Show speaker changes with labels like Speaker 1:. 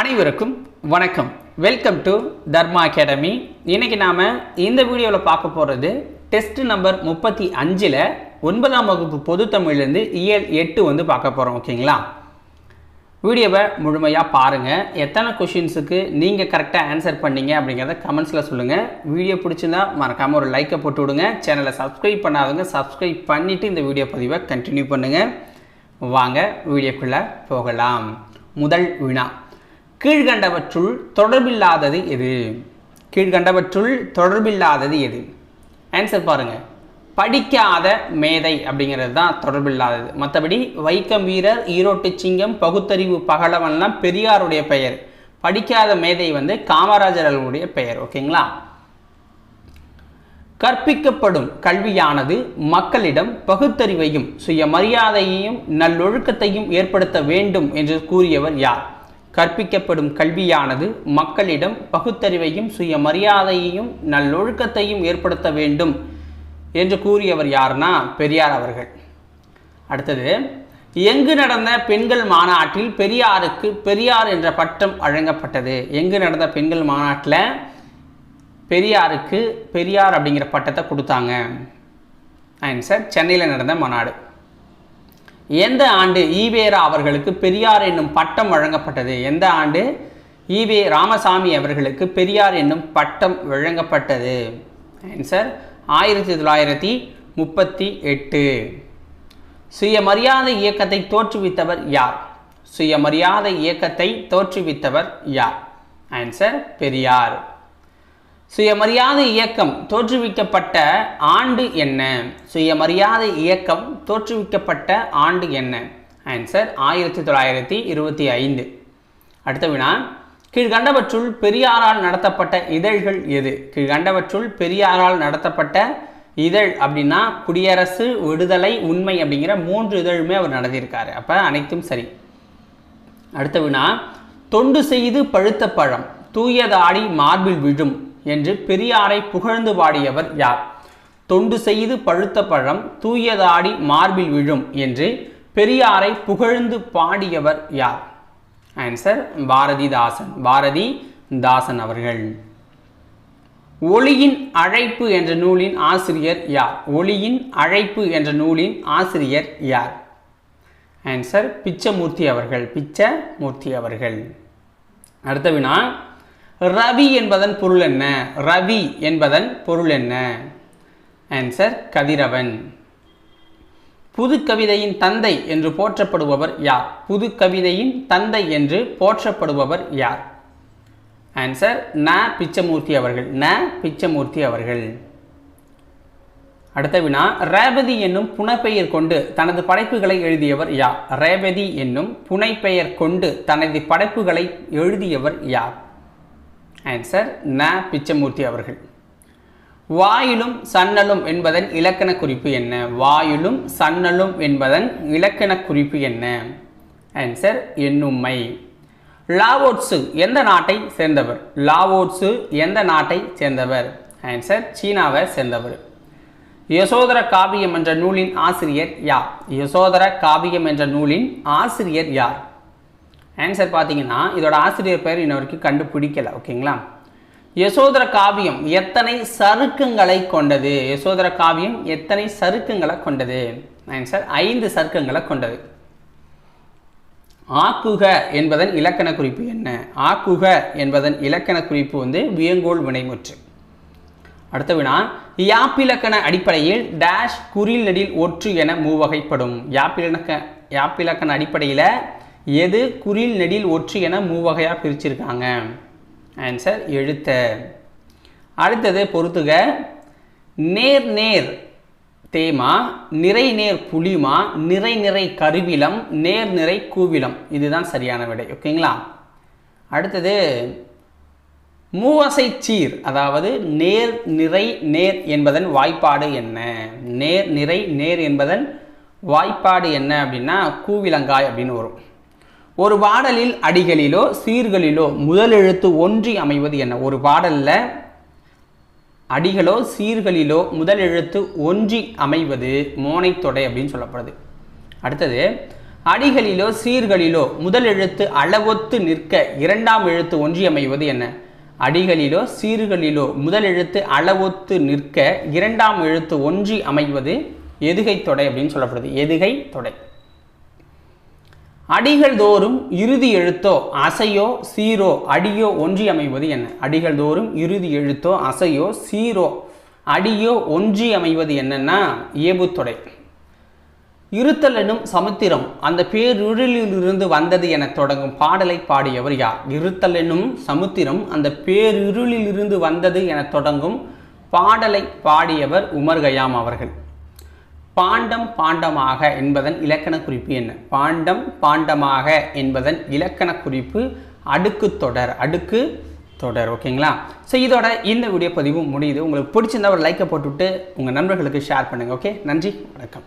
Speaker 1: அனைவருக்கும் வணக்கம். Welcome to Dharma academy இன்றைக்கி நாம் இந்த வீடியோவில் பார்க்க போகிறது டெஸ்ட் நம்பர் முப்பத்தி அஞ்சில் ஒன்பதாம் வகுப்பு பொதுத்தமிழ்லேருந்து இயல் எட்டு வந்து பார்க்க போகிறோம் ஓகேங்களா வீடியோவை முழுமையாக பாருங்கள் எத்தனை கொஷின்ஸுக்கு நீங்கள் கரெக்டாக ஆன்சர் பண்ணீங்க அப்படிங்கிறத கமெண்ட்ஸில் சொல்லுங்கள் வீடியோ பிடிச்சிருந்தா மறக்காமல் ஒரு லைக்கை போட்டு விடுங்க. சேனலை சப்ஸ்கிரைப் பண்ணாதவங்க சப்ஸ்கிரைப் பண்ணிவிட்டு இந்த வீடியோ பதிவை கண்டினியூ பண்ணுங்கள் வாங்க வீடியோக்குள்ளே போகலாம். முதல் வினா. கீழ்கண்டவற்றுள் தொடர்பில்லாதது எது? கீழ்கண்டவற்றுள் தொடர்பில்லாதது எது? ஆன்சர் பாருங்கள் படிக்காத மேதை அப்படிங்கிறது தான் தொடர்பில்லாதது. மற்றபடி வைக்கம் வீரர் ஈரோட்டு சிங்கம் பகுத்தறிவு பகலவன்லாம் பெரியாருடைய பெயர். படிக்காத மேதை வந்து காமராஜர் அவர்களுடைய பெயர். ஓகேங்களா கற்பிக்கப்படும் கல்வியானது மக்களிடம் பகுத்தறிவையும் சுயமரியாதையையும் நல்லொழுக்கத்தையும் ஏற்படுத்த வேண்டும் என்று கூறியவர் யார்? கற்பிக்கப்படும் கல்வியானது மக்களிடம் பகுத்தறிவையும் சுயமரியாதையையும் நல்லொழுக்கத்தையும் ஏற்படுத்த வேண்டும் என்று கூறியவர் யாருன்னா பெரியார் அவர்கள். அடுத்தது எங்கு நடந்த பெண்கள் மாநாட்டில் பெரியாருக்கு பெரியார் என்ற பட்டம் வழங்கப்பட்டது. எங்கு நடந்த பெண்கள் மாநாட்டில் பெரியாருக்கு பெரியார் அப்படிங்கிற பட்டத்தை கொடுத்தாங்க. ஆன்சர் சென்னையில் நடந்த மாநாடு. எந்த ஆண்டு ஈவேரா அவர்களுக்கு பெரியார் என்னும் பட்டம் வழங்கப்பட்டது? எந்த ஆண்டு? ஈவே ராமசாமி அவர்களுக்கு பெரியார் என்னும் பட்டம் வழங்கப்பட்டது. ஆன்சர் ஆயிரத்தி தொள்ளாயிரத்தி முப்பத்தி எட்டு. சுயமரியாதை இயக்கத்தை தோற்றுவித்தவர் யார்? சுயமரியாதை இயக்கத்தை தோற்றுவித்தவர் யார்? ஆன்சர் பெரியார். சுயமரியாதை இயக்கம் தோற்றுவிக்கப்பட்ட ஆண்டு என்ன? சுயமரியாதை இயக்கம் தோற்றுவிக்கப்பட்ட ஆண்டு என்ன? ஆன்சர் ஆயிரத்தி தொள்ளாயிரத்தி இருபத்தி ஐந்து. அடுத்த வினா கீழ்கண்டவற்றுள் பெரியாரால் நடத்தப்பட்ட இதழ்கள் எது? கீழ்கண்டவற்றுள் பெரியாரால் நடத்தப்பட்ட இதழ் அப்படின்னா குடியரசு விடுதலை உண்மை அப்படிங்கிற மூன்று இதழுமே அவர் நடத்தியிருக்காரு. அப்போ அனைத்தும் சரி. அடுத்த வினா தொண்டு செய்து பழுத்த பழம் தூயதாடி மார்பில் விழும் என்று பெரியாரை புகழ்ந்து பாடியவர் யார்? தொண்டு செய்து பழுத்த பழம் தூயதாடி மார்பில் விழும் என்று பெரியாரை புகழ்ந்து பாடியவர் யார்? ஆன்சர் பாரதிதாசன். பாரதி தாசன் அவர்கள். ஒளியின் அழைப்பு என்ற நூலின் ஆசிரியர் யார்? ஒளியின் அழைப்பு என்ற நூலின் ஆசிரியர் யார்? ஆன்சர் பிச்சமூர்த்தி அவர்கள். பிச்சமூர்த்தி அவர்கள். அடுத்த வினா ரவி என்பதன் பொருள் என்ன? ரவி என்பதன் பொருள் என்ன? ஆன்சர் கதிரவன். புது கவிதையின் தந்தை என்று போற்றப்படுபவர் யார்? புது கவிதையின் தந்தை என்று போற்றப்படுபவர் யார்? ஆன்சர் ந. பிச்சமூர்த்தி அவர்கள். ந. பிச்சமூர்த்தி அவர்கள். அடுத்த வினா ரேவதி என்னும் புனைப்பெயர் கொண்டு தனது படைப்புகளை எழுதியவர் யார்? ரேவதி என்னும் புனைப்பெயர் கொண்டு தனது படைப்புகளை எழுதியவர் யார்? ஆன்சர் ந பிச்சமூர்த்தி அவர்கள். வாயிலும் சன்னலும் என்பதன் இலக்கண குறிப்பு என்ன? வாயிலும் சன்னலும் என்பதன் இலக்கண குறிப்பு என்ன? ஆன்சர் எண்ணும்மை லாவோட்ஸு எந்த நாட்டை சேர்ந்தவர்? லாவோட்ஸு எந்த நாட்டை சேர்ந்தவர்? ஆன்சர் சீனாவை சேர்ந்தவர். யசோதர காவியம் என்ற நூலின் ஆசிரியர் யார்? யசோதர காவியம் என்ற நூலின் ஆசிரியர் யார்? ஆன்சர் பார்த்தீங்கன்னா இதோட ஆசிரியர் பெயர் இன்ன வரைக்கும் கண்டுபிடிக்கல ஓகேங்களா? யசோதர காவியம் எத்தனை சருக்கங்களை கொண்டது? யசோதர காவியம் எத்தனை சருக்கங்களை கொண்டது? ஆன்சர் ஐந்து சருக்கங்களை கொண்டது. ஆக்குக என்பதன் இலக்கண குறிப்பு என்ன? ஆக்குக என்பதன் இலக்கண குறிப்பு வந்து வியங்கோல் வினைமுற்று. அடுத்த வினா யாப்பிலக்கண அடிப்படையில் டேஷ் குறில் நடில் ஒற்று என மூவகைப்படும். யாப்பிலக்க யாப்பிலக்கண அடிப்படையில் எது குறில் நெடில் ஒற்று என மூவகையாக பிரிச்சிருக்காங்க? ஆன்சர் எழுத்த. அடுத்தது பொறுத்துக. நேர் நேர் தேமா நிறை நேர் புலிமா நிறை நிறை கருவிலம் நேர் நிறை கூவிலம். இதுதான் சரியான விடை. ஓகேங்களா? அடுத்தது மூவசை சீர் அதாவது நேர் நிறை நேர் என்பதன் வாய்ப்பாடு என்ன? நேர் நிறை நேர் என்பதன் வாய்ப்பாடு என்ன அப்படின்னா கூவிலங்காய் அப்படின்னு வரும். ஒரு பாடலில் அடிகளிலோ சீர்களிலோ முதல் எழுத்து ஒன்றி அமைவது என்ன? ஒரு பாடலில் அடிகளோ சீர்களிலோ முதல் எழுத்து ஒன்றி அமைவது மோனைத்தொடை அப்படின்னு சொல்லப்படுது. அடுத்தது அடிகளிலோ சீர்களிலோ முதல் எழுத்து அளவொத்து நிற்க இரண்டாம் எழுத்து ஒன்றி அமைவது என்ன? அடிகளிலோ சீர்களிலோ முதல் எழுத்து அளவொத்து நிற்க இரண்டாம் எழுத்து ஒன்றி அமைவது எதுகை தொடை அப்படின்னு சொல்லப்படுது. எதுகை தொடை. அடிகள் தோறும் இறுதி எழுத்தோ அசையோ சீரோ அடியோ ஒன்றி அமைவது என்ன? அடிகள் தோறும் இறுதி எழுத்தோ அசையோ சீரோ அடியோ ஒன்றி அமைவது என்னன்னா ஏபுத்தொடை இருத்தல் எனும் சமுத்திரம் அந்த பேருருளிலிருந்து வந்தது என தொடங்கும் பாடலை பாடியவர் யார்? இருத்தல் எனும் சமுத்திரம் அந்த பேருருளிலிருந்து வந்தது என தொடங்கும் பாடலை பாடியவர் உமர் கயாம் அவர்கள். பாண்டம் பாண்டமாக என்பதன் இலக்கண குறிப்பு என்ன? பாண்டம் பாண்டமாக என்பதன் இலக்கண குறிப்பு அடுக்கு தொடர் அடுக்கு தொடர் ஓகேங்களா? ஸோ இதோட இந்த வீடியோ பதிவும் முடியுது. உங்களுக்கு பிடிச்சிருந்தா ஒரு லைக்கை போட்டுவிட்டு உங்கள் நண்பர்களுக்கு ஷேர் பண்ணுங்கள் ஓகே நன்றி வணக்கம்.